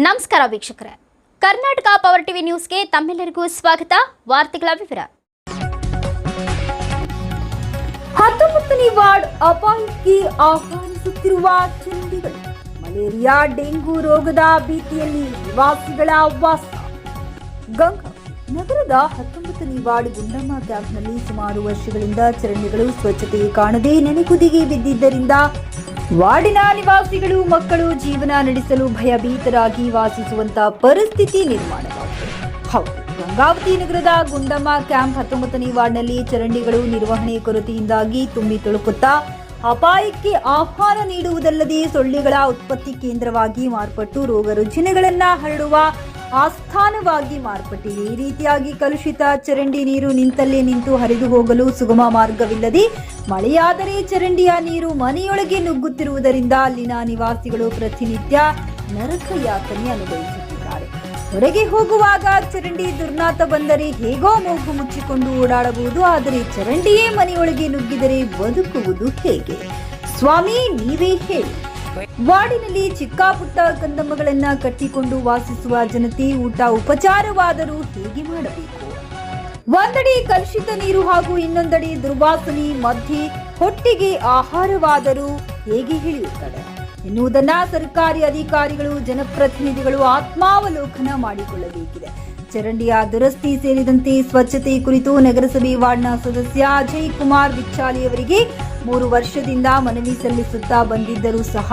ನಮಸ್ಕಾರ ವೀಕ್ಷಕರೇ. Karnataka power TV ನ್ಯೂಸ್ಗೆ ತಮ್ಮೆಲ್ಲರಿಗೂ ಸ್ವಾಗತ. ವಾರ್ತೆಗಳ ವಿವರ. ಹತ್ತೊಂಬತ್ತನೇ ವಾರ್ಡ್ ಅಪಾಯಕ್ಕೆ ಆಹ್ವಾನಿಸುತ್ತಿರುವ ಚಂಡಿಗಳು. ಮಲೇರಿಯಾ, ಡೆಂಗು ರೋಗದ ಭೀತಿಯಲ್ಲಿ ನಿವಾಸಿಗಳ ವಾಸ. ಗಂಗಾ ನಗರದ ಹತ್ತೊಂಬತ್ತನೇ ವಾರ್ಡ್ ಗುಂಡಮ್ಮ ಕ್ಯಾಂಪ್ನಲ್ಲಿ ಸುಮಾರು ವರ್ಷಗಳಿಂದ ಚರಂಡಿಗಳು ಸ್ವಚ್ಛತೆ ಕಾಣದೆ ನೆನೆಕುದಿಗೆ ಬಿದ್ದಿದ್ದರಿಂದ ವಾರ್ಡಿನ ನಿವಾಸಿಗಳು ಮಕ್ಕಳು ಜೀವನ ನಡೆಸಲು ಭಯಭೀತರಾಗಿ ವಾಸಿಸುವಂತ ಪರಿಸ್ಥಿತಿ ನಿರ್ಮಾಣವಾಗಿದೆ. ಹೌದು, ಗಂಗಾವತಿ ನಗರದ ಗುಂಡಮ್ಮ ಕ್ಯಾಂಪ್ ಹತ್ತೊಂಬತ್ತನೇ ವಾರ್ಡ್ನಲ್ಲಿ ಚರಂಡಿಗಳು ನಿರ್ವಹಣೆ ಕೊರತೆಯಿಂದಾಗಿ ತುಂಬಿ ತುಳುಕುತ್ತಾ ಅಪಾಯಕ್ಕೆ ಆಹ್ವಾನ ನೀಡುವುದಲ್ಲದೆ ಸೊಳ್ಳೆಗಳ ಉತ್ಪತ್ತಿ ಕೇಂದ್ರವಾಗಿ ಮಾರ್ಪಟ್ಟು ರೋಗ ರುಜಿನಗಳನ್ನ ಹರಡುವ ಆಸ್ಥಾನವಾಗಿ ಮಾರ್ಪಟ್ಟಿದೆ ಈ ರೀತಿಯಾಗಿ ಕಲುಷಿತ ಚರಂಡಿ ನೀರು ನಿಂತಲ್ಲೇ ನಿಂತು ಹರಿದು ಹೋಗಲು ಸುಗಮ ಮಾರ್ಗವಿಲ್ಲದೆ, ಮಳೆಯಾದರೆ ಚರಂಡಿಯ ನೀರು ಮನೆಯೊಳಗೆ ನುಗ್ಗುತ್ತಿರುವುದರಿಂದ ಅಲ್ಲಿನ ನಿವಾಸಿಗಳು ಪ್ರತಿನಿತ್ಯ ನರಕ ಯಾತನೆ ಅನುಭವಿಸುತ್ತಿದ್ದಾರೆ. ಹೊರಗೆ ಹೋಗುವಾಗ ಚರಂಡಿ ದುರ್ನಾತ ಬಂದರೆ ಹೇಗೋ ಮೂಗು ಮುಚ್ಚಿಕೊಂಡು ಓಡಾಡಬಹುದು, ಆದರೆ ಚರಂಡಿಯೇ ಮನೆಯೊಳಗೆ ನುಗ್ಗಿದರೆ ಬದುಕುವುದು ಹೇಗೆ? ಸ್ವಾಮಿ, ನೀವೇ ಹೇಳಿ. ವಾರ್ಡಿನಲ್ಲಿ ಚಿಕ್ಕ ಪುಟ್ಟ ಕಂದಮ್ಮಗಳನ್ನ ಕಟ್ಟಿಕೊಂಡು ವಾಸಿಸುವ ಜನತೆ ಊಟ ಉಪಚಾರವಾದರೂ ಹೇಗೆ ಮಾಡಬೇಕು? ಒಂದಡಿ ಕಲುಷಿತ ನೀರು ಹಾಗೂ ಇನ್ನೊಂದಡಿ ದುರ್ವಾಸನೆ ಮಧ್ಯೆ ಹೊಟ್ಟೆಗೆ ಆಹಾರವಾದರೂ ಹೇಗೆ ಹಿಡಿಯುತ್ತದೆ? ಎನ್ನುವುದನ್ನ ಸರ್ಕಾರಿ ಅಧಿಕಾರಿಗಳು, ಜನಪ್ರತಿನಿಧಿಗಳು ಆತ್ಮಾವಲೋಕನ ಮಾಡಿಕೊಳ್ಳಬೇಕಿದೆ. ಚರಂಡಿಯ ದುರಸ್ತಿ ಸೇರಿದಂತೆ ಸ್ವಚ್ಛತೆ ಕುರಿತು ನಗರಸಭೆ ವಾರ್ಡ್ನ ಸದಸ್ಯ ಅಜಯ್ ಕುಮಾರ್ ಬಿಚ್ಚಾಲಿ ಅವರಿಗೆ ಮೂರು ವರ್ಷದಿಂದ ಮನವಿ ಸಲ್ಲಿಸುತ್ತಾ ಬಂದಿದ್ದರೂ ಸಹ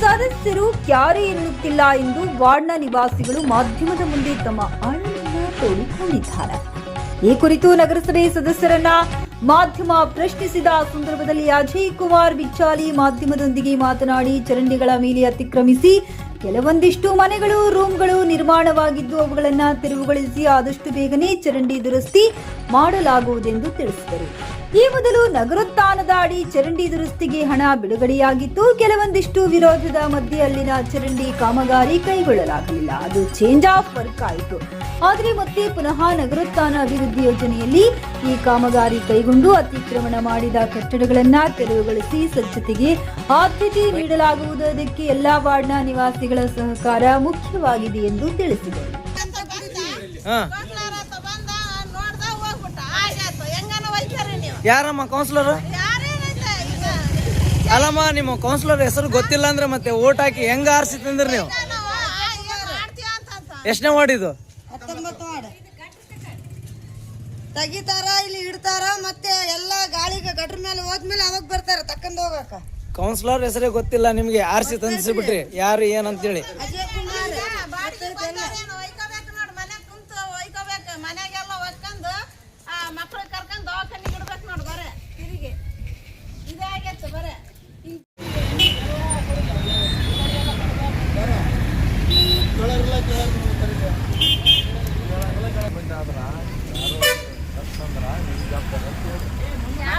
ಸದಸ್ಯರು ಕ್ಯಾರೆ ಎನ್ನುತ್ತಿಲ್ಲ ಎಂದು ವಾರ್ಡ್ನ ನಿವಾಸಿಗಳು ಮಾಧ್ಯಮದ ಮುಂದೆ ತಮ್ಮ ಅಣ್ಣ ತೋಡಿಕೊಂಡಿದ್ದಾರೆ. ಈ ಕುರಿತು ನಗರಸಭೆ ಸದಸ್ಯರನ್ನ ಮಾಧ್ಯಮ ಪ್ರಶ್ನಿಸಿದ ಸಂದರ್ಭದಲ್ಲಿ ಅಜಯ್ ಕುಮಾರ್ ಬಿಚ್ಚಾಲಿ ಮಾಧ್ಯಮದೊಂದಿಗೆ ಮಾತನಾಡಿ ಚರಂಡಿಗಳ ಮೇಲೆ ಅತಿಕ್ರಮಿಸಿ ಕೆಲವೊಂದಿಷ್ಟು ಮನೆಗಳು, ರೂಮ್ಗಳು ನಿರ್ಮಾಣವಾಗಿದ್ದು ಅವುಗಳನ್ನು ತೆರವುಗೊಳಿಸಿ ಆದಷ್ಟು ಬೇಗನೆ ಚರಂಡಿ ದುರಸ್ತಿ ಮಾಡಲಾಗುವುದೆಂದು ತಿಳಿಸಿದರು. ಈ ಮೊದಲು ನಗರೋತ್ಥಾನದ ಅಡಿ ಚರಂಡಿ ದುರಸ್ತಿಗೆ ಹಣ ಬಿಡುಗಡೆಯಾಗಿತ್ತು. ಕೆಲವೊಂದಿಷ್ಟು ವಿರೋಧದ ಮಧ್ಯೆ ಅಲ್ಲಿನ ಚರಂಡಿ ಕಾಮಗಾರಿ ಕೈಗೊಳ್ಳಲಾಗಲಿಲ್ಲ. ಅದು ಚೇಂಜ್ ಆಫ್ ವರ್ಕ್ ಆಯಿತು. ಆದರೆ ಮತ್ತೆ ಪುನಃ ನಗರೋತ್ಥಾನ ಅಭಿವೃದ್ಧಿ ಯೋಜನೆಯಲ್ಲಿ ಈ ಕಾಮಗಾರಿ ಕೈಗೊಂಡು ಅತಿಕ್ರಮಣ ಮಾಡಿದ ಕಟ್ಟಡಗಳನ್ನ ತೆರವುಗೊಳಿಸಿ ಸ್ವಚ್ಛತೆಗೆ ಆದ್ಯತೆ ನೀಡಲಾಗುವುದು. ಅದಕ್ಕೆ ಎಲ್ಲಾ ವಾರ್ಡ್ನ ನಿವಾಸಿಗಳ ಸಹಕಾರ ಮುಖ್ಯವಾಗಿದೆ ಎಂದು ತಿಳಿಸಿದರು ಹಾ ಕೌನ್ಸಿಲರ್ ಬಂದ ನೋಡ್ದ ಹೋಗ್ಬಿಟ್ಟ ಆಯ್ತಾಯ್ತು ಹೆಂಗನ ಒಯ್ತಾರಿ ನೀವು ಯಾರಮ್ಮ ಕೌನ್ಸಿಲರ್ ಅಲ್ಲಮ್ಮ ನಿಮ್ಮ ಕೌನ್ಸಿಲರ್ ಹೆಸರು ಗೊತ್ತಿಲ್ಲ ಅಂದ್ರೆ ಮತ್ತೆ ಓಟ್ ಹಾಕಿ ಹೆಂಗ ಆರಿಸಿ ತಂದ್ರಿ ನೀವು? ಎಷ್ಟನೇ ವಾರ್ಡ್ ಇದು? ತೆಗಿತಾರ ಇಲ್ಲಿ ಇಡ್ತಾರ ಮತ್ತೆ ಎಲ್ಲ ಗಾಳಿಗೆ ಗಟ್ರ ಮೇಲೆ ಹೋದ್ಮೇಲೆ ಅವಾಗ ಬರ್ತಾರ ತಕ್ಕಂದ ಹೋಗಕ ಕೌನ್ಸಿಲರ್ ಹೆಸರೇ ಗೊತ್ತಿಲ್ಲ ನಿಮ್ಗೆ ಆರಿಸಿ ತಂದಿಸ್ಬಿಟ್ರಿ ಯಾರು ಏನಂತೇಳಿ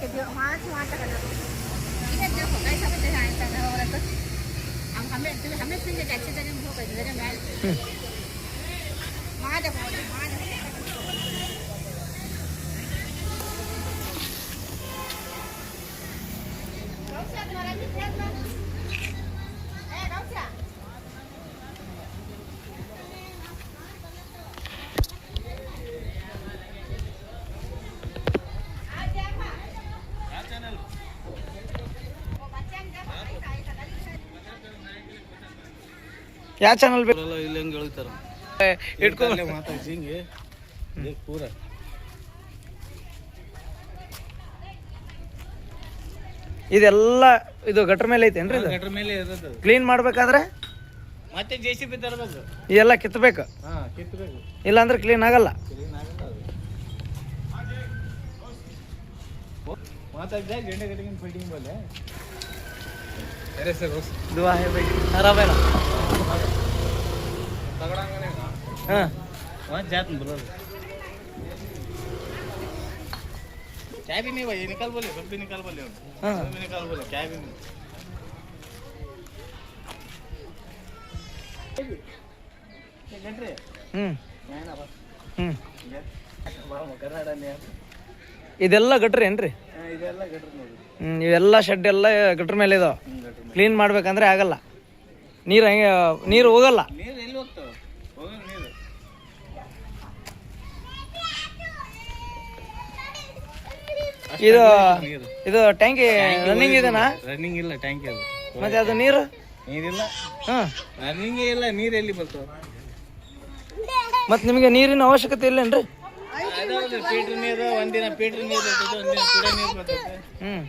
Kedua mana cuma tak ada. Ini ada kok guys sampai dengan yang sana orang tu. Am kami tu kami sendiri kacau jadi bukan jadi mal. Mana ada, mana ada. ಯಾವ ಚಾನಲ್ ಇಲ್ಲಿ ಹೆಂಗೆ ಹಿಂಗೆ. ಇದೆಲ್ಲ ಇದು ಗಟ್ರ ಮೇಲೆ ಐತೆನ್ರಿ ಇದು? ಕ್ಲೀನ್ ಮಾಡ್ಬೇಕಾದ್ರೆ? ಮತ್ತೆ ಜೆ ಸಿ ಬಿ ತರಬೇಕು. ಇದೆಲ್ಲ ಕಿತ್ತಬೇಕು? ಕಿತ್ತಬೇಕು. ಇಲ್ಲಾಂದ್ರೆ ಕ್ಲೀನ್ ಆಗಲ್ಲ. ಕ್ಲೀನ್ ಫೈಟಿಂಗ್ ಬಲ್ಲೆ. ಅರೆ ಸರ್ ಹೋಗಿ ಬೈ हाँ वहाँ जात बोलो चाय भी नहीं भाई निकाल बोले सब भी निकाल बोले हाँ सब भी निकाल बोले चाय भी नहीं ಹ್ಮ್ ಹ್ಮ್ ಇದೆಲ್ಲ ಗಟ್ರಿ ಏನ್ರಿ ಇದೆಲ್ಲ ಗಟ್ರ ನೋಡಿ ಹ್ಮ್ ಇವೆಲ್ಲ ಶೆಡ್ ಎಲ್ಲ ಗಟ್ರ ಮೇಲೆ ಇದಾವ ಕ್ಲೀನ್ ಮಾಡ್ಬೇಕಂದ್ರೆ ಆಗಲ್ಲ ನೀರು ಹಂಗೆ ನೀರು ಹೋಗಲ್ಲ? ನೀರು ಎಲ್ಲಿ ಹೋಗ್ತಾವ? ಹೋಗಲ್ಲ ನೀರು. ಇದು ಇದು ಟ್ಯಾಂಕಿ ರನ್ನಿಂಗ್ ಇದೆನಾ? ರನ್ನಿಂಗ್ ಇಲ್ಲ ಟ್ಯಾಂಕಿ ಅದು. ಮತ್ತೆ ಅದು ನೀರು? ನೀರಿಲ್ಲ. ಹಾಂ. ರನ್ನಿಂಗೇ ಇಲ್ಲ ನೀರು ಎಲ್ಲಿ ಬರ್ತಾವ? ಮತ್ತೆ ನಿಮಗೆ ನೀರಿನ ಅವಶ್ಯಕತೆ ಇಲ್ಲೇನ್ರಿ? ಏನ್ರಿ ಪೀಟ್ರ್ ನೀರು ಒಂದಿನ ಪೀಟ್ರ್ ನೀರು ಇರ್ತದೆ ಒಂದಿನ ಕುಡಿಯೋ ನೀರು ಬರ್ತದೆ. ಹ್ಮ್.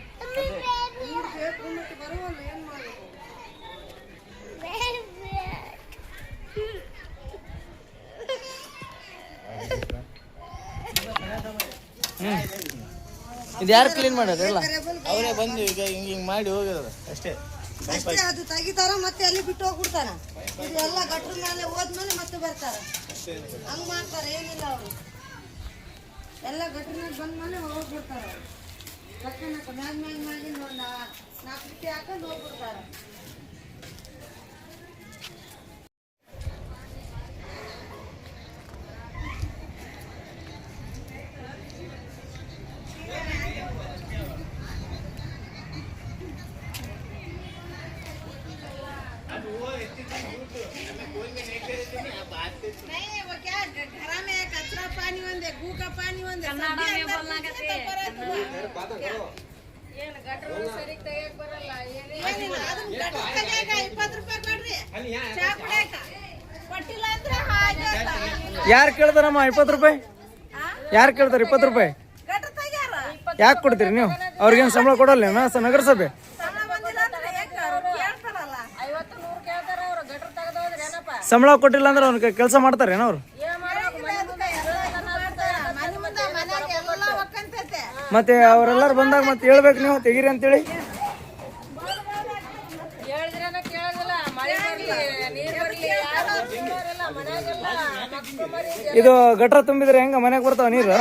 ಇದು ಯಾರು ಕ್ಲೀನ್ ಮಾಡೋದು ಎಲ್ಲ? ಅವರೇ ಬಂದು ಈಗ ಹಿಂಗೆ ಹಿಂಗೆ ಮಾಡಿ ಹೋಗಿರೋದು ಅಷ್ಟೇ. ಅಷ್ಟೇ ಅದು ತೆಗಿತಾರ ಮತ್ತೆ ಅಲ್ಲಿ ಬಿಟ್ಟು ಹೋಗ್ಬಿಡ್ತಾರ. ಇದು ಎಲ್ಲ ಗಟ್ರ ಮೇಲೆ ಹೋದ್ಮೇಲೆ ಮತ್ತೆ ಬರ್ತಾರ. ಹಂಗ್ ಮಾಡ್ತಾರ ಏನಿಲ್ಲ ಅವರು. ಎಲ್ಲ ಗಟ್ರ ಮೇಲೆ ಬಂದ್ಮೇಲೆ ಹೋಗ್ಬಿಡ್ತಾರ ಗಟ್ಟ ಮ್ಯಾಗ ಮ್ಯಾಗ ಮ್ಯಾಗಿನ ಒಂದು ನಾಲ್ಕು ಬಿಟ್ಟಿ ಹಾಕೊಂಡು ಹೋಗ್ಬಿಡ್ತಾರ. ಯಾರು ಕೇಳ್ತಾರಮ್ಮ? ಇಪ್ಪತ್ತು ರೂಪಾಯಿ? ಯಾರು ಕೇಳ್ತಾರೆ ಇಪ್ಪತ್ತು ರೂಪಾಯಿ? ಗಟ್ರ ತೆಗ್ಯಾರ? ಯಾಕೆ ಕೊಡ್ತೀರಿ ನೀವು? ಅವ್ರಿಗೇನು ಸಂಬಳ ಕೊಡಲ್ಲ ನಗರಸಭೆ. ಸಂಬಳ ಕೊಟ್ಟಿಲ್ಲ ಅಂದ್ರೆ ಅವ್ನ ಕೆಲಸ ಮಾಡ್ತಾರೇನೋ ಏನವ್ರು? ಮತ್ತೆ ಅವರೆಲ್ಲರೂ ಬಂದಾಗ ಮತ್ತೆ ಹೇಳ್ಬೇಕು ನೀವು ತೆಗೀರಿ ಅಂತೇಳಿ. ಇದು ಗಟ್ರ ತುಂಬಿದ್ರೆ ಹೆಂಗ ಮನೆಗೆ ಬರ್ತಾವ ನೀರು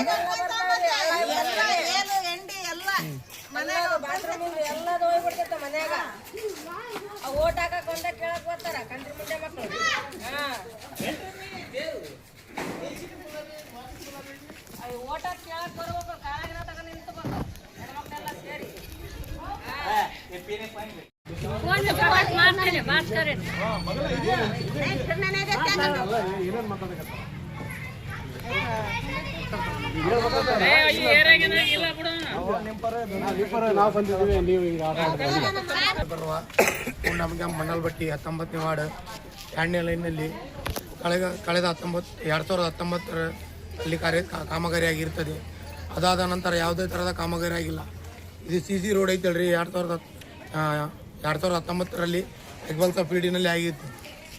ಓಟ ಕೇಳಕ್ ಬರ್ತಾರ ಕಂಟ್ರಿ ಮುಂದೆ ಮಕ್ಕಳು ಓಟ್ ಹಾಕಿ ಕೇಳಕ್ ಬರ್ಬೇಕು ಕಾಲಾಗಿನ ತಗೊಂಡು ನಿಂತ್ಬೇಕು ಹೆಣ್ಮಕ್ಳೆಲ್ಲ ಸೇರಿ ಬರುವ ನಮಗೆ ಮಂಡಲ್ ಬಟ್ಟಿ ಹತ್ತೊಂಬತ್ತನೇ ವಾರ್ಡ್ ಎರಡನೇ ಲೈನ್ನಲ್ಲಿ ಕಳೆದ ಕಳೆದ ಹತ್ತೊಂಬತ್ತು ಎರಡು ಸಾವಿರದ ಹತ್ತೊಂಬತ್ತರ ಅಲ್ಲಿ ಕಾರ್ಯ ಕಾಮಗಾರಿಯಾಗಿರ್ತದೆ. ಅದಾದ ನಂತರ ಯಾವುದೇ ಥರದ ಕಾಮಗಾರಿ ಆಗಿಲ್ಲ. ಇದು ಸಿ ಸಿ ರೋಡ್ ಐತಲ್ರಿ, ಎರಡು ಸಾವಿರದ ಎರಡು ಸಾವಿರದ ಹತ್ತೊಂಬತ್ತರಲ್ಲಿ ಹೆಗ್ಬಾಲ್ ಕಪ್ ಪಿಡಿನಲ್ಲಿ ಆಗಿತ್ತು.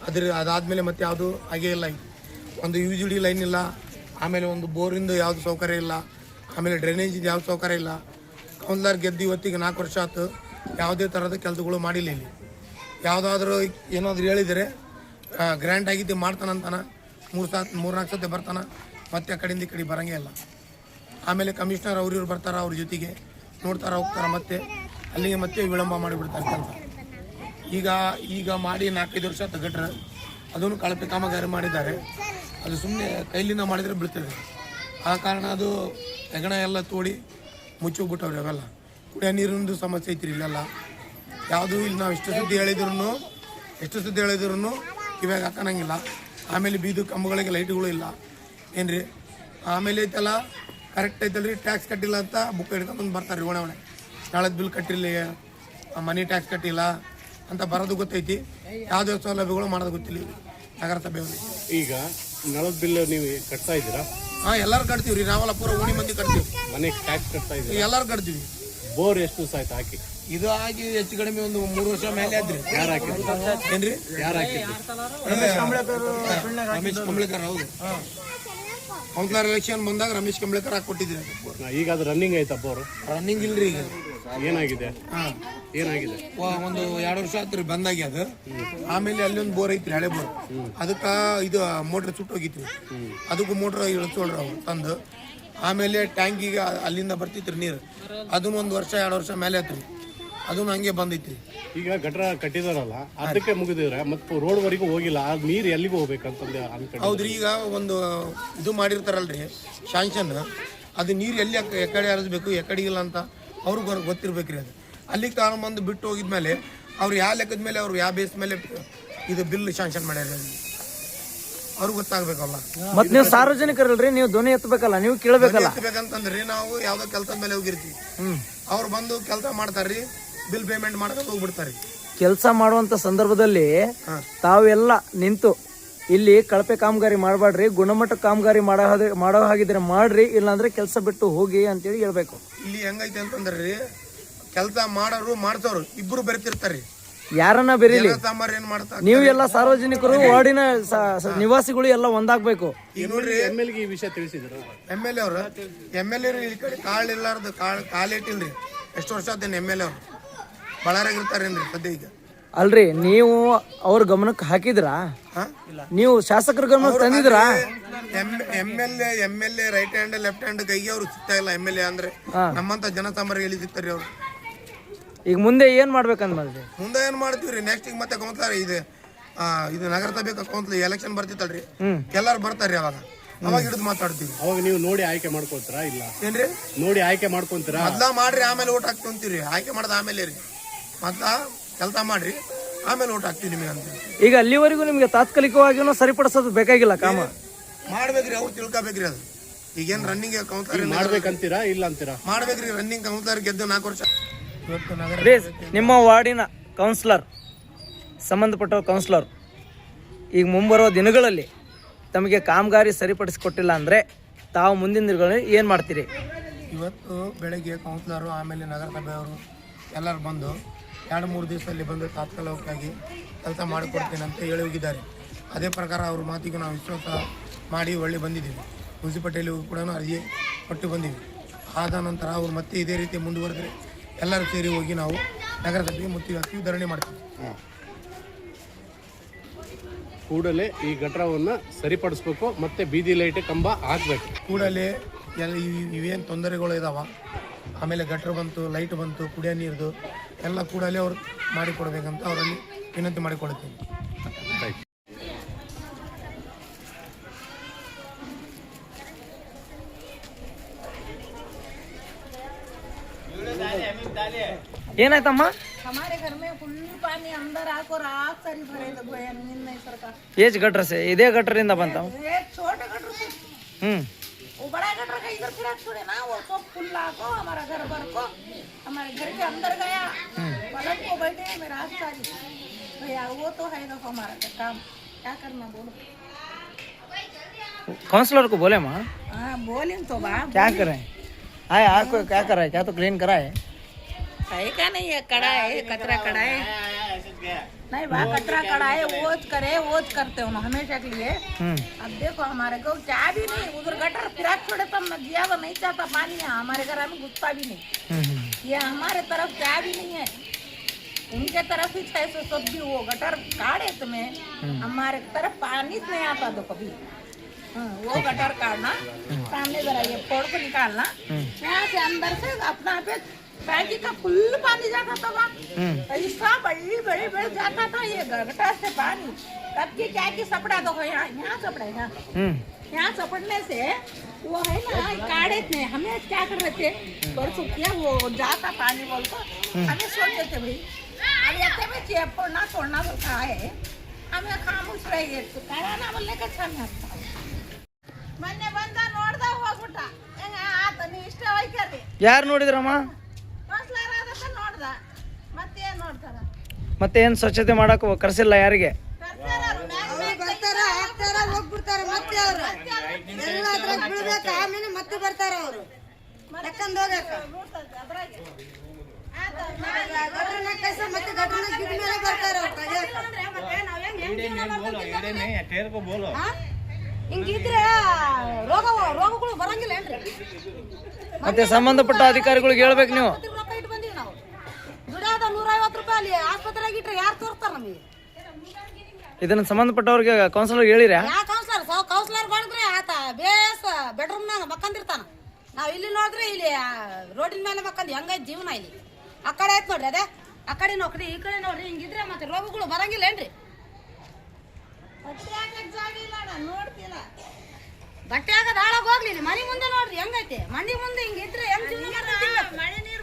ಅದ್ರ ಅದಾದಮೇಲೆ ಮತ್ತೆ ಯಾವುದು ಆಗೇ ಇಲ್ಲ. ಒಂದು ಯು ಜಿ ಡಿ ಲೈನ್ ಇಲ್ಲ. ಆಮೇಲೆ ಒಂದು ಬೋರಿಂದು ಯಾವುದು ಸೌಕರ್ಯ ಇಲ್ಲ. ಆಮೇಲೆ ಡ್ರೈನೇಜಿದು ಯಾವ್ದು ಸೌಕರ್ಯ ಇಲ್ಲ. ಕೌನ್ಸಿಲರ್ ಗೆದ್ದು ಇವತ್ತಿಗೆ ನಾಲ್ಕು ವರ್ಷ ಆಯ್ತು. ಯಾವುದೇ ಥರದ ಕೆಲಸಗಳು ಮಾಡಿಲ್ಲ ಇಲ್ಲಿ. ಯಾವುದಾದ್ರೂ ಏನಾದರೂ ಹೇಳಿದರೆ ಗ್ರ್ಯಾಂಟ್ ಆಗಿದ್ದು ಮಾಡ್ತಾನಂತಾನೆ ಮೂರು ಸಾ ಮೂರ್ನಾಲ್ಕು ಸತಿ ಬರ್ತಾನ. ಮತ್ತೆ ಆ ಕಡೆಯಿಂದ ಈ ಕಡೆ ಬರಂಗೇ ಇಲ್ಲ. ಆಮೇಲೆ ಕಮಿಷನರ್ ಅವ್ರಿವ್ರು ಬರ್ತಾರೆ ಅವ್ರ ಜೊತೆಗೆ. ನೋಡ್ತಾರ ಹೋಗ್ತಾರ ಮತ್ತೆ. ಅಲ್ಲಿಗೆ ಮತ್ತೆ ವಿಳಂಬ ಮಾಡಿಬಿಡ್ತಾರೆ ಈಗ ಈಗ ಮಾಡಿ ನಾಲ್ಕೈದು ವರ್ಷ ತಗಟ್ರೆ ಅದನ್ನು ಕಳಪೆ ಕಾಮಗಾರಿ ಮಾಡಿದ್ದಾರೆ. ಅದು ಸುಮ್ಮನೆ ಕೈಲಿಂದ ಮಾಡಿದರೆ ಬಿಡ್ತದೆ ಆ ಕಾರಣ ಅದು ಹೆಗಣ ಎಲ್ಲ ತೋಡಿ ಮುಚ್ಚೋಗ್ಬಿಟ್ಟವ್ರಿ ಅವೆಲ್ಲ ಕುಡಿಯೋ ನೀರಿನದು ಸಮಸ್ಯೆ ಐತ್ರಿ ಇಲ್ಲೆಲ್ಲ. ಯಾವುದು ಇಲ್ಲಿ, ನಾವು ಎಷ್ಟು ಸುದ್ದಿ ಹೇಳಿದ್ರು ಎಷ್ಟು ಸುದ್ದಿ ಹೇಳಿದ್ರು ಇವಾಗ ಹಾಕೋಣಂಗಿಲ್ಲ ಆಮೇಲೆ ಬೀದು ಕಂಬಗಳಿಗೆ ಲೈಟ್ಗಳು ಇಲ್ಲ. ಏನ್ರಿ? ಆಮೇಲೆ ಐತಲ್ಲ ಕರೆಕ್ಟ್ ಐತಲ್ರಿ? ಟ್ಯಾಕ್ಸ್ ಕಟ್ಟಿಲ್ಲ ಅಂತ ಬುಕ್ ಹಿಡ್ಕೊಂಡು ಬರ್ತಾರೆ ರೀ ಒಣ ನಾಳದ ಬಿಲ್ ಕಟ್ಟಿಲ್ಲ ಮನಿ ಟ್ಯಾಕ್ಸ್ ಕಟ್ಟಿಲ್ಲ ಅಂತ ಬರೋದು ಗೊತ್ತೈತಿ. ಯಾವುದೇ ಸೌಲಭ್ಯಗಳು ಮಾಡೋದು ಗೊತ್ತಿಲ್ಲ ಇವ್ರಿಗೆ, ನಗರಸಭೆಯವ್ರಿಗೆ ಈಗ ನಳದ ಬಿಲ್ ನೀವು ಕಟ್ತಾ ಇದ್ದೀರಾ? ಹಾಂ ಎಲ್ಲರೂ ಕಟ್ತೀವಿ ರೀ ನಾವೆಲ್ಲ ಪೂರ ಓಣಿ ಮಂದಿ ಕಟ್ತೀವಿ. ಮನೆಗೆ ಟ್ಯಾಕ್ಸ್ ಕಟ್ತಾ ಇದ್ದೀವಿ ಎಲ್ಲರೂ ಕಟ್ತೀವಿ. ಬೋರ್ ಎಷ್ಟು ದಿವಸ ಆಯ್ತು ಹಾಕಿ? ಇದು ಆಗಿ ಹೆಚ್ಚು ಕಡಿಮೆ ಒಂದು ಮೂರು ವರ್ಷ ಮೇಲೆ ಆದ್ರಿ ಯಾರು ಹಾಕಿದ್ರು ಏನ್ರಿ? ಯಾರು ಹಾಕಿದ್ರು ರಮೇಶ್ ಕಂಬಳೇಕರ್ ಹೌದು. ಕೌನ್ಸಿಲರ್ ಎಲೆಕ್ಷನ್ ಬಂದಾಗ ರಮೇಶ್ ಕಂಬಳೇಕರ್ ಹಾಕಿ ಕೊಟ್ಟಿದ್ರಿ ಈಗ ಅದು ರನ್ನಿಂಗ್ ಐತಪ್ಪ ಅವರು ರನ್ನಿಂಗ್ ಇಲ್ರಿ ಈಗ. ಏನಾಗಿದೆ? ಏನಾಗಿದೆ? ಒಂದು ಎರಡು ವರ್ಷ ಆತ್ರಿ ಬಂದಾಗಿ ಅದು. ಆಮೇಲೆ ಅಲ್ಲಿ ಒಂದು ಬೋರ್ ಐತ್ರಿ ಹಳೆ ಬೋರ್. ಅದಕ್ಕ ಇದು ಮೋಟ್ರ್ ಸುಟ್ಟೋಗಿತ್ರಿ. ಅದಕ್ಕೂ ಮೋಟ್ರ್ ಇಳಿಸೋಳ್ರಿ ಅವ್ರು ತಂದು. ಆಮೇಲೆ ಟ್ಯಾಂಕಿಗೆ ಅಲ್ಲಿಂದ ಬರ್ತಿತ್ರಿ ನೀರು. ಅದನ್ನ ಒಂದು ವರ್ಷ ಎರಡು ವರ್ಷ ಮೇಲೆ ಆತ್ರಿ ಅದನ್ನ ಹಂಗೆ ಬಂದೈತ್ರಿ. ಈಗ ಗಟ್ರ ಕಟ್ಟಿದಾರಲ್ಲ ಅದಕ್ಕೆ ಮುಗಿದಿದ್ರೆ ಮತ್ತೆ ರೋಡ್ ವರೆಗೂ ಹೋಗಿಲ್ಲ ಆ ನೀರು ಎಲ್ಲಿಗೂ ಹೋಗ್ಬೇಕಂತಂದು ಅನ್ಕೊಂಡು ಹೌದ್ರಿ ಈಗ ಒಂದು ಇದು ಮಾಡಿರ್ತಾರಲ್ರಿ ಶಾಂಕ್ಷನ್. ಅದು ನೀರು ಎಲ್ಲಿ ಎಕ್- ಎಕಡೆ ಹರಿಸ್ಬೇಕು ಎಕಡೆ ಇಲ್ಲ ಅಂತ. ಅವ್ರಿಗೆ ಗೊತ್ತಿರ್ಬೇಕ್ರಿ ಅದು. ಅಲ್ಲಿಗೆ ತಗೊಂಬಂದು ಬಿಟ್ಟು ಹೋಗಿದ್ಮೇಲೆ ಅವ್ರು ಯಾವ ಲೆಕ್ಕದ ಮೇಲೆ ಅವ್ರು ಯಾವ ಬೇಸ್ ಮೇಲೆ ಇದು ಬಿಲ್ ಶಾಂಕ್ಷನ್ ಮಾಡ್ಯಾರ ಅವ್ರಿಗೆ ಗೊತ್ತಾಗ್ಬೇಕಲ್ಲ ಮತ್ತೆ ನೀವು ಸಾರ್ವಜನಿಕರಲ್ರಿ ನೀವು ಧ್ವನಿ ಎತ್ತಬೇಕಲ್ಲ ನೀವು ಕೇಳಬೇಕಲ್ಲ? ಎತ್ತಬೇಕಂತಂದ್ರಿ ನಾವು ಯಾವ್ದೋ ಕೆಲಸದ ಮೇಲೆ ಹೋಗಿರ್ತೀವಿ. ಅವ್ರು ಬಂದು ಕೆಲಸ ಮಾಡ್ತಾರ್ರಿ ಬಿಲ್ ಪೇಮೆಂಟ್ ಮಾಡ್ಕೊಂಡು ಹೋಗ್ಬಿಡ್ತಾರ್ರಿ. ಕೆಲಸ ಮಾಡುವಂತ ಸಂದರ್ಭದಲ್ಲಿ ತಾವೆಲ್ಲ ನಿಂತು ಇಲ್ಲಿ ಕಳಪೆ ಕಾಮಗಾರಿ ಮಾಡಬೇಡ್ರಿ ಗುಣಮಟ್ಟ ಕಾಮಗಾರಿ ಮಾಡೋ ಮಾಡೋ ಹಾಗಿದ್ರೆ ಮಾಡ್ರಿ ಇಲ್ಲಾಂದ್ರೆ ಕೆಲಸ ಬಿಟ್ಟು ಹೋಗಿ ಅಂತೇಳಿ ಹೇಳ್ಬೇಕು. ಇಲ್ಲಿ ಹೆಂಗೈತೆ ಅಂತಂದ್ರಿ ಕೆಲಸ ಮಾಡೋರು ಮಾಡ್ತವ್ರು ಇಬ್ರು ಬೆರೆತಿರ್ತಾರ್ರಿ ಯಾರನ್ನ ಬೆರೀಲಿ? ಸಾಂಬಾರ್ ಏನ್ ಮಾಡ್ತಾ ನೀವು ಎಲ್ಲ ಸಾರ್ವಜನಿಕರು ವಾರ್ಡಿನ ಸ- ಸ- ನಿವಾಸಿಗಳು ಎಲ್ಲ ಒಂದಾಗ್ಬೇಕು. ಈಗ ನೋಡ್ರಿ ಎಂ ಎಲ್ಗೆ ಈ ವಿಷಯ ತಿಳಿಸಿದ್ರು. ಎಂ ಎಲ್ ಎ ಅವ್ರು ಎಂ ಎಲ್ ಎ ಈ ಕಡೆ ಕಾಳು ಇಲ್ಲಾರ್ದು ಕಾಳು ಕಾಲಿಟ್ಟಿಲ್ರಿ ಎಷ್ಟು ವರ್ಷ ಆತೇನೆ ಎಂ ಎಲ್ ಎ ಅವ್ರು? ಬಳ್ಳಾರಾಗಿರ್ತಾರೇನ್ರಿ ಸದ್ಯ ಈಗ? ಅಲ್ರಿ ನೀವು ಅವ್ರ ಗಮನಕ್ಕೆ ಹಾಕಿದ್ರ? ಹಾ? ನೀವು ಶಾಸಕರ ಗಮನಕ್ಕೆ ತಂದಿದ್ರ? M M L A M L A right hand left hand ಕೈಗೆ ಅವ್ರು ಸಿಗ್ತಾ ಇಲ್ಲ ಎಂ ಎಲ್ ಎ ಅಂದ್ರೆ. ನಮ್ಮಂತ ಜನಸಾಮಾನ್ಯರಿಗೆ ಎಲ್ಲಿ ಸಿಗ್ತಾರ್ರಿ ಅವ್ರು? ಈಗ ಮುಂದೆ ಏನ್ ಮಾಡ್ಬೇಕಂತ ಮಾಡಿದ್ರಿ? ಮುಂದೆ ಏನ್ ಮಾಡ್ತೀವ್ರಿ? ನೆಕ್ಸ್ಟ್ ಈಗ ಮತ್ತೆ ಕೌನ್ಸಿಲರ್ ಇದು ಇದು ನಗರಸಭೆ ಕೌನ್ಸಿಲ್ ಎಲೆಕ್ಷನ್ ಬರ್ತಿತ್ತಲ್ರಿ. ಎಲ್ಲಾರು ಬರ್ತಾರ್ರಿ ಅವಾಗ. ಅವಾಗ ಹಿಡಿದು ಮಾತಾಡ್ತೀವಿ. ಅವಾಗ ನೀವು ನೋಡಿ ಆಯ್ಕೆ ಮಾಡ್ಕೊಳ್ತೀರಾ ಇಲ್ಲ? ಏನ್ರಿ? ನೋಡಿ ಆಯ್ಕೆ ಮಾಡ್ಕೊಂತೀರಾ ಮೊದ್ಲ ಮಾಡ್ರಿ ಆಮೇಲೆ ಓಟ್ ಹಾಕ್ತೀರಿ ಆಯ್ಕೆ ಮಾಡ್ದ ಆಮೇಲೆ ರೀ. ಮೊದ್ಲ ಕೆಲಸ ಮಾಡ್ರಿ. ಆಮೇಲೆ ಊಟ ಹಾಕ್ತೀವಿ ನಿಮಗೆ ಅಂತ ಈಗ ಅಲ್ಲಿವರೆಗೂ ನಿಮಗೆ ತಾತ್ಕಾಲಿಕವಾಗಿನೂ ಸರಿಪಡಿಸೋದು ಬೇಕಾಗಿಲ್ಲ ಕಾಮ? ಮಾಡ್ಬೇಕ್ರಿ ಅವ್ರು ತಿಳ್ಕೊಬೇಕ್ರಿ ಅದು. ಈಗೇನ್ ರನ್ನಿಂಗ್ ಕೌನ್ಸಿಲರ್ ಮಾಡ್ಬೇಕಂತೀರಾ ಇಲ್ಲ ಅಂತೀರಾ? ಮಾಡ್ಬೇಕ್ರಿ ರನ್ನಿಂಗ್ ಕೌನ್ಸಿಲರ್ ಗೆದ್ದು ನಾಲ್ಕು ವರ್ಷ. ಇವತ್ತು ನಗರ ಪ್ಲೀಸ್ ನಿಮ್ಮ ವಾರ್ಡಿನ ಕೌನ್ಸಿಲರ್ ಸಂಬಂಧಪಟ್ಟ ಕೌನ್ಸಿಲರ್ ಈಗ ಮುಂಬರುವ ದಿನಗಳಲ್ಲಿ ತಮಗೆ ಕಾಮಗಾರಿ ಸರಿಪಡಿಸಿಕೊಟ್ಟಿಲ್ಲ ಅಂದರೆ ತಾವು ಮುಂದಿನ ದಿನಗಳಲ್ಲಿ ಏನು ಮಾಡ್ತೀರಿ? ಇವತ್ತು ಬೆಳಗ್ಗೆ ಕೌನ್ಸಿಲರು ಆಮೇಲೆ ನಗರಸಭೆಯವರು ಎಲ್ಲರೂ ಬಂದು ಎರಡು ಮೂರು ದಿವಸದಲ್ಲಿ ಬಂದು ತಾತ್ಕಾಲಿಕವಾಗಿ ಕೆಲಸ ಮಾಡಿಕೊಡ್ತೇನೆ ಅಂತ ಹೇಳಿ ಹೋಗಿದ್ದಾರೆ. ಅದೇ ಪ್ರಕಾರ ಅವ್ರ ಮಾತಿಗೂ ನಾವು ವಿಶ್ವಾಸ ಮಾಡಿ ಒಳ್ಳೆ ಬಂದಿದ್ದೀವಿ. ಮುನ್ಸಿಪಾಲ್ಟಿಯಲ್ಲಿ ಕೂಡ ಅರ್ಜಿ ಕೊಟ್ಟು ಬಂದೀವಿ ಆದ ನಂತರ ಅವರು ಮತ್ತೆ ಇದೇ ರೀತಿ ಮುಂದುವರೆದ್ರೆ ಎಲ್ಲರೂ ಸೇರಿ ಹೋಗಿ ನಾವು ನಗರದಲ್ಲಿ ಮುತ್ತಿ ಹಾಕಿ ಧರಣಿ ಮಾಡ್ತೀವಿ. ಕೂಡಲೇ ಈ ಗಟರವನ್ನು ಸರಿಪಡಿಸ್ಬೇಕು ಮತ್ತೆ ಬೀದಿ ಲೈಟ್ ಕಂಬ ಹಾಕ್ಬೇಕು. ಕೂಡಲೇ ಎಲ್ಲ ಇವೇನು ತೊಂದರೆಗಳು ಇದಾವೆ? ಆಮೇಲೆ ಗಟ್ರ ಬಂತು ಲೈಟ್ ಬಂತು ಕುಡಿಯೋ ನೀರ್ದು ಎಲ್ಲ ಕೂಡಲೇ ಅವ್ರು ಮಾಡಿಕೊಡ್ಬೇಕಂತ ಅವರಲ್ಲಿ ವಿನಂತಿ ಮಾಡಿಕೊಡುತ್ತೇನೆ. ಏನಾಯ್ತಮ್ಮ? ಏಜ್ ಗಟ್ರಸೆ ಇದೇ ಗಟ್ರಿಂದ ಬಂತ? ಹ್ಮ್. वो बड़ा गटर का इधर फिर छोड़े ना वो सब खुला को हमारा घर भर को हमारे घर के अंदर गया पलट को बैठे हैं मेरा रात सारी भैया वो तो है ना हमारा का काम क्या करना बोलो काउंसलर को बोले माँ हाँ बोले तो बा क्या करें आए आपको क्या करा है क्या तो क्लीन करा है है क्या नहीं है कड़ा है कचरा कड़ा है नहीं बा कचरा कड़ा है वोच करे वोच करते हो हमेशा के लिए। हम्म। अब देखो हमारे को चाय भी नहीं उधर गटर फिराक छोड़े तो दिया तो नहीं चाहता पानी है हमारे घर में घुसता भी नहीं। हम्म। ये हमारे तरफ़ चाय भी नहीं है। उनके तरफ़ ही छह सौ सब भी वो गटर काढ़े तुम्हें। हमारे तरफ़ पानी नहीं आता तो कभी हाँ, वो गटर काटना सामने जरा ये फोड़ को निकालना। यहाँ से अंदर से अपना पे टैंकी का फुल पानी जाता था वहाँ ऐसा बड़ी बड़ी बड़ी जाता था ये गटर से पानी तब की क्या की सपड़ा दो यहाँ यहाँ सपड़ा यहाँ हम्म यहाँ सपड़ने से वो है ना काढ़े थे हमें क्या कर रहे थे परसों किया वो जाता पानी बोल को हमें सोचते थे भाई अब ऐसे में चेप छोड़ना छोड़ना तो कहा है हमें खामोश रह गए तो कराना बोलने का अच्छा नहीं आता ಮೊನ್ನೆ ಬಂದ ನೋಡ್ದ ಹೋಗ್ಬಿಟ್ಟ ಹೆಂಗ ಆತ ನೀ ಇಷ್ಟ ಹೋಯ್ಕರ್ರಿ ಯಾರು ನೋಡಿದ್ರಮ್ಮ ಮತ್ತೆ ಏನು ಸ್ವಚ್ಛತೆ ಮಾಡಕ್ಕೆ ಕರೆಸಿಲ್ಲ ಯಾರಿಗೆ? ಮತ್ತೆ ಸಂಬಂಧಪಟ್ಟ ಅಧಿಕಾರಿಗಳಿಗೆ ಹೇಳ್ಬೇಕು ನಾವು. ಗಿಟ್ರೆ ಯಾರು ತೋರ್ತಾರ ನಮಗೆ? ಇದನ್ನ ಸಂಬಂಧಪಟ್ಟವ್ರಿಗೆ ಕೌನ್ಸಿಲರ್ ಹೇಳಿರ ಯಾ ಕೌನ್ಸ್ಲರ್ ಸೌ ಕೌನ್ಸ್ಲರ್ ಬಂದ್ರೆ ಆತ ಬೇಸ್ ಬೆಡ್ರೂಮ್ನಾಗ ಮಕ್ಕಂದಿರ್ತಾನ. ನಾವ್ ಇಲ್ಲಿ ನೋಡಿದ್ರೆ ಇಲ್ಲಿ ರೋಡಿನ ಮೇಲೆ ಮಕ್ಕಂದ್ ಹೆಂಗೈತ್ ಜೀವನ ಇಲ್ಲಿ. ಆ ಕಡೆ ಆಯ್ತು ನೋಡ್ರಿ ಅದೇ. ಆ ಕಡೆ ನೋಡ್ರಿ ಈ ಕಡೆ ನೋಡ್ರಿ ಹಿಂಗಿದ್ರೆ ಮತ್ತೆ ರೋಗಗಳು ಬರಂಗಿಲ್ಲ ಏನ್ರಿ? ನೋಡ್ತಿಲ್ಲ. ಬಟ್ಟೆ ಹಾಕದ್ ಹಾಳಾಗ್ ಹೋಗ್ಲಿ ಇಲ್ಲಿ. ಮನೆ ಮುಂದೆ ನೋಡ್ರಿ ಹೆಂಗೈತೆ. ಮನೆ ಮುಂದೆ ಹಿಂಗಿದ್ರೆ ಹೆಂಗ್ ಜೀವನ ಮಾಡ್ತೀವಿ? ಮಳೆ ನೀರು